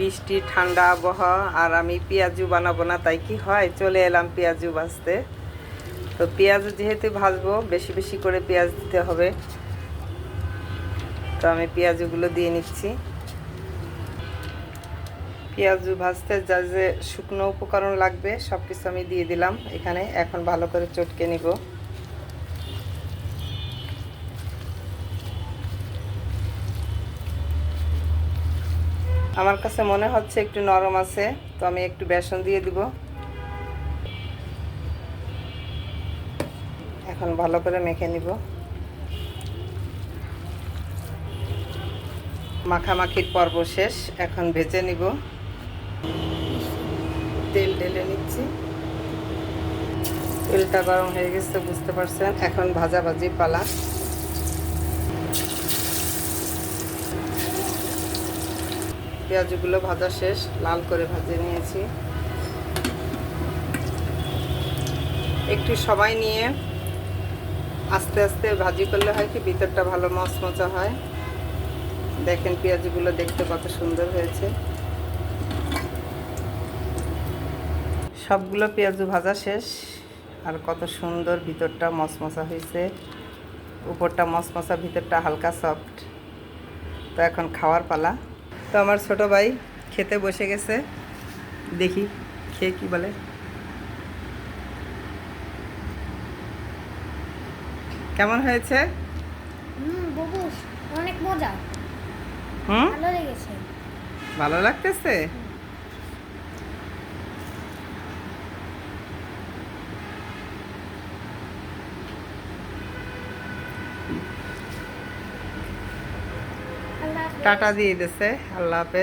বৃষ্টি, ঠান্ডা আবহাওয়া আর আমি পেঁয়াজু বানাবো না, তাই কি হয়? চলে এলাম পেঁয়াজু ভাজতে। তো পেঁয়াজ যেহেতু ভাজবো, বেশি বেশি করে পেঁয়াজ দিতে হবে। তো আমি পেঁয়াজগুলো দিয়ে নিচ্ছি। পেঁয়াজু ভাজতে যা যে শুকনো উপকরণ লাগবে সব কিছু আমি দিয়ে দিলাম। এখানে এখন ভালো করে চটকে নিব। আমার কাছে মনে হচ্ছে একটু নরম আছে, তো আমি একটু বেসন দিয়ে দিব। এখন ভালো করে মেখে নিব। মাখামাখির পর্ব শেষ, এখন ভেজে নিব। তেল ঢেলে নিচ্ছি। তেলটা গরম হয়ে গেছে, বুঝতে পারছেন? এখন ভাজাভাজি পালা। পেঁয়াজগুলো ভাজা শেষ, লাল করে ভাজে নিয়েছি। একটু সময় নিয়ে আস্তে আস্তে ভাজি করলে হয় কি, ভিতরটা ভালো মচমচা হয়। দেখেন পেঁয়াজগুলো দেখতে কত সুন্দর হয়েছে। সবগুলো পেঁয়াজু ভাজা শেষ, আর কত সুন্দর ভিতরটা মচমচা হয়েছে। উপরটা মচমচা, ভিতরটা হালকা সফট তো এখন খাওয়ার পালা। তো আমার ছোট ভাই খেতে বসে গেছে। দেখি খেয়ে কি বলে। কেমন হয়েছে? অনেক মজা। হুম? ভালো লেগেছে। ভালো লাগতেছে। টাটা দিয়ে দিছে। আল্লাহ হাফেজ।